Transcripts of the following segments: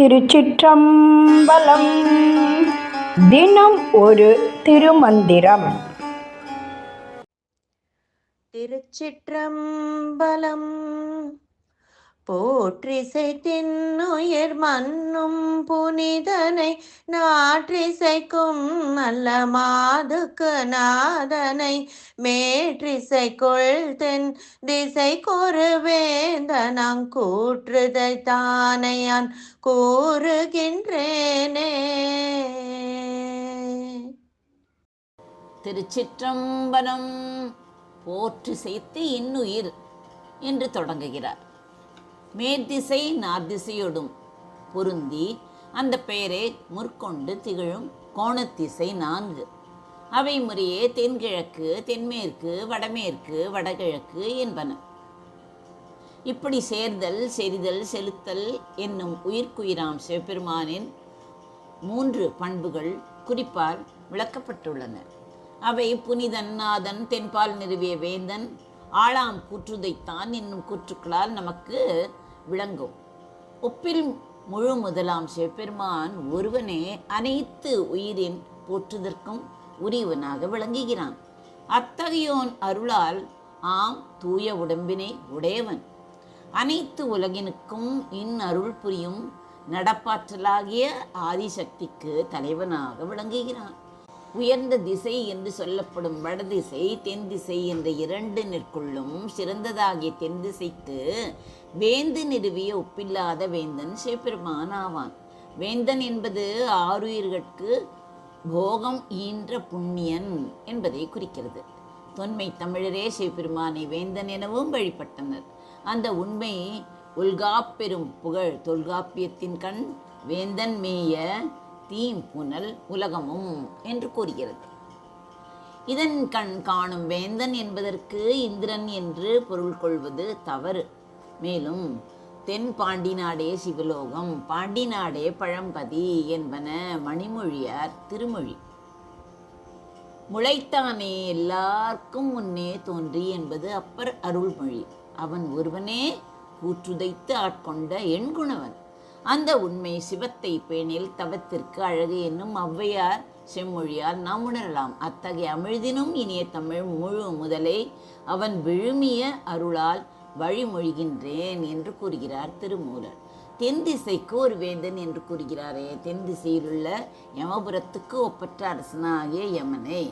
திருச்சிற்றம்பலம். தினம் ஒரு திருமந்திரம். திருச்சிற்றம்பலம். போற்றிசை தின்னுயிர் மன்னும் புனிதனை நாற்றிசைக்கும் நல்ல மாதுக்கு நாதனை மேற்றிசைக்குள் தென் திசை கொருவேந்தனாங் கூற்றுதை தானையான் கூறுகின்றேனே. திருச்சிற்றம்பலம் போற்று சேர்த்து இன்னுயிர் என்று தொடங்குகிறார். மேற்திசை நார்திசையோடும் பொருந்தி அந்த பெயரை முற்கொண்டு திகழும் கோணத்திசை நான்கு. அவை முறையே தென்கிழக்கு தென்மேற்கு வடமேற்கு வடகிழக்கு என்பன. இப்படி சேர்தல் செறிதல் செலுத்தல் என்னும் உயிர்க்குயிராம் சிவபெருமானின் மூன்று பண்புகள் குறிப்பால் விளக்கப்பட்டுள்ளன. அவை புனிதன் நாதன் தென்பால் நிறுவிய வேந்தன் ஆளாம் கூற்றுதைத்தான் என்னும் கூற்றுக்களால் நமக்கு விளங்கும். ஒப்பில் முழு முதலாம் சிவபெருமான் ஒருவனே அனைத்து உயிரின் போற்றுதற்கும் உரியவனாக விளங்குகிறான். அத்தகையோன் அருளால் ஆம் தூய உடம்பினை உடையவன். அனைத்து உலகினுக்கும் இன் அருள் புரியும் நடப்பாற்றலாகிய ஆதிசக்திக்கு தலைவனாக விளங்குகிறான். உயர்ந்த திசை என்று சொல்லப்படும் வடதிசை தென் திசை என்ற இரண்டு நிற்குள்ளும் சிறந்ததாகிய தென் திசைக்கு வேந்து நிறுவிய ஒப்பில்லாத வேந்தன் சிவபெருமான் ஆவான். வேந்தன் என்பது ஆறுயிர்கட்கு போகம் ஈன்ற புண்ணியன் என்பதை குறிக்கிறது. தொன்மை தமிழரே சிவபெருமானை வேந்தன் எனவும் வழிபட்டனர். அந்த உண்மை உல்காப்பெரும் புகழ் தொல்காப்பியத்தின் கண் வேந்தன் மேய தீம் புனல் உலகமும் என்று கூறுகிறது. இதன் கண் காணும் வேந்தன் என்பதற்கு இந்திரன் என்று பொருள் கொள்வது தவறு. மேலும் தென் பாண்டி நாடே சிவலோகம் பாண்டி நாடே பழம்பதி என்பன மணிமொழியார் திருமொழி. முளைத்தானே எல்லாருக்கும் முன்னே தோன்றி என்பது அப்பர் அருள்மொழி. அவன் ஒருவனே கூற்றுதைத்து ஆட்கொண்ட எண்குணவன். அந்த உண்மை சிவத்தை பேணில் தவத்திற்கு அழகு என்னும் ஔவையார் செம்மொழியால் நாம் உணரலாம். அத்தகைய அமிழ்தினும் இனிய தமிழ் முழு முதலை அவன் விழுமிய அருளால் வழிமொழிகின்றேன் என்று கூறுகிறார் திருமூலர். தென் திசைக்கு ஒரு வேந்தன் என்று கூறுகிறாரே தென் திசையிலுள்ள யமபுரத்துக்கு ஒப்பற்ற அரசனாகிய யமனை.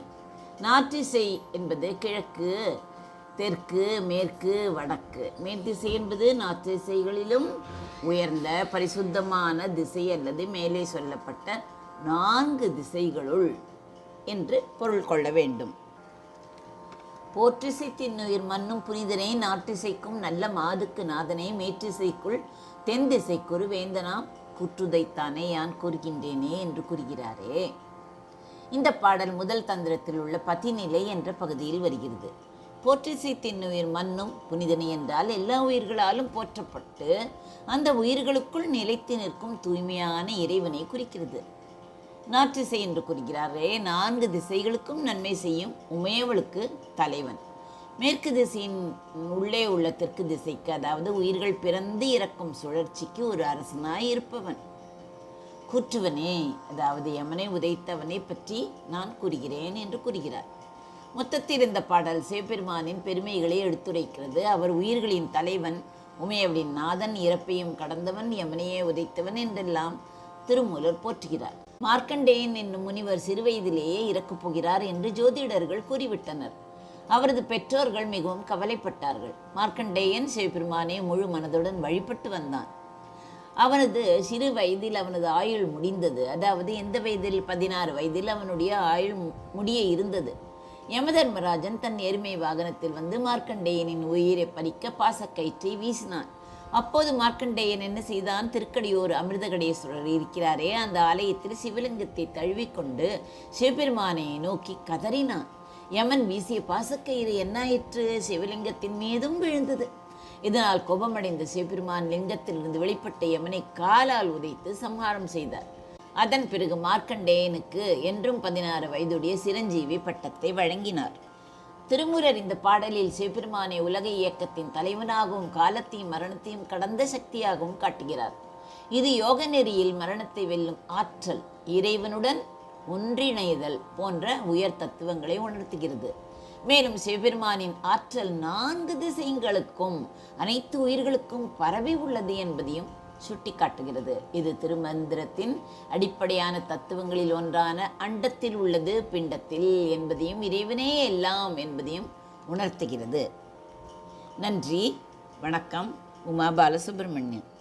நாற்றிசை என்பது கிழக்கு தெற்கு மேற்கு வடக்கு. மேற்திசை என்பது நாற்றிசைகளிலும் உயர்ந்த பரிசுத்தமான திசை அல்லது மேலே சொல்லப்பட்ட நான்கு திசைகளுள் என்று பொருள் கொள்ள வேண்டும். போற்றிசை தின்னுயிர் மண்ணும் புனிதனை நாட்டிசைக்கும் நல்ல மாதுக்கு நாதனை மேற்றிசைக்குள் தென் திசைக்குரு வேந்தனாம் குற்றுதைத்தானே யான் கூறுகின்றேனே என்று கூறுகிறாரே. இந்த பாடல் முதல் தந்திரத்தில் உள்ள பதிநிலை என்ற பகுதியில் வருகிறது. போற்றிசை தின்னுயிர் மண்ணும் புனிதனை என்றால் எல்லா உயிர்களாலும் போற்றப்பட்டு அந்த உயிர்களுக்குள் நிலைத்து நிற்கும் தூய்மையான இறைவனை குறிக்கிறது. நாற்றிசை என்று கூறுகிறாரே நான்கு திசைகளுக்கும் நன்மை செய்யும் உமையவளுக்கு தலைவன். மேற்கு திசையின் உள்ளே உள்ள தெற்கு திசைக்கு அதாவது உயிர்கள் பிறந்து இறக்கும் சுழற்சிக்கு ஒரு அரசனாய் இருப்பவன். கூற்றுவனே அதாவது யமனை உதைத்தவனை பற்றி நான் கூறுகிறேன் என்று கூறுகிறார். மொத்தத்தில் இந்த பாடல் சிவபெருமானின் பெருமைகளை எடுத்துரைக்கிறது. அவர் உயிர்களின் தலைவன் உமையவளின் நாதன் இறப்பையும் கடந்தவன் யமனையே உதைத்தவன் என்றெல்லாம் திருமூலர் போற்றுகிறார். மார்க்கண்டேயன் என்னும் முனிவர் சிறுவயதிலேயே இறக்கப் போகிறார் என்று ஜோதிடர்கள் கூறிவிட்டனர். அவரது பெற்றோர்கள் மிகவும் கவலைப்பட்டார்கள். மார்க்கண்டேயன் சிவபெருமானை முழு மனதுடன் வழிபட்டு வந்தான். அவனது சிறு வயதில் அவனது ஆயுள் முடிந்தது. அதாவது எந்த வயதில்? பதினாறு வயதில் அவனுடைய ஆயுள் முடிய இருந்தது. யமதர்மராஜன் தன் எருமை வாகனத்தில் வந்து மார்க்கண்டேயனின் உயிரை பறிக்க பாசக்கயிற்றை வீசினான். அப்போது மார்க்கண்டேயன் என்ன செய்தான்? திருக்கடியூர் அமிர்தகடேஸ்வரர் இருக்கிறாரே அந்த ஆலயத்தில் சிவலிங்கத்தை தழுவிக்கொண்டு சிவபெருமானை நோக்கி கதறினான். யமன் வீசிய பாசக்கயிறு என்னாயிற்று சிவலிங்கத்தின் மீதும் விழுந்தது. இதனால் கோபமடைந்த சிவபெருமான் லிங்கத்திலிருந்து வெளிப்பட்ட யமனை காலால் உதைத்து சம்ஹாரம் செய்தார். அதன் பிறகு மார்க்கண்டேயனுக்கு என்றும் பதினாறு வயதுடைய சிரஞ்சீவி பட்டத்தை வழங்கினார். திருமுரர் இந்த பாடலில் சிவபெருமானை உலக இயக்கத்தின் தலைவனாகவும் காலத்தையும் மரணத்தையும் கடந்த சக்தியாகவும் காட்டுகிறார். இது யோக நெறியில் மரணத்தை வெல்லும் ஆற்றல் இறைவனுடன் ஒன்றிணைதல் போன்ற உயர் தத்துவங்களை உணர்த்துகிறது. மேலும் சிவபெருமானின் ஆற்றல் நான்கு திசைகளுக்கும் அனைத்து உயிர்களுக்கும் பரவி உள்ளது என்பதையும் சுட்டிக்காட்டுகிறது. இது திருமந்திரத்தின் அடிப்படையான தத்துவங்களில் ஒன்றான அண்டத்தில் உள்ளது பிண்டத்தில் என்பதையும் இறைவனே எல்லாம் என்பதையும் உணர்த்துகிறது. நன்றி வணக்கம். உமா பாலசுப்ரமணியன்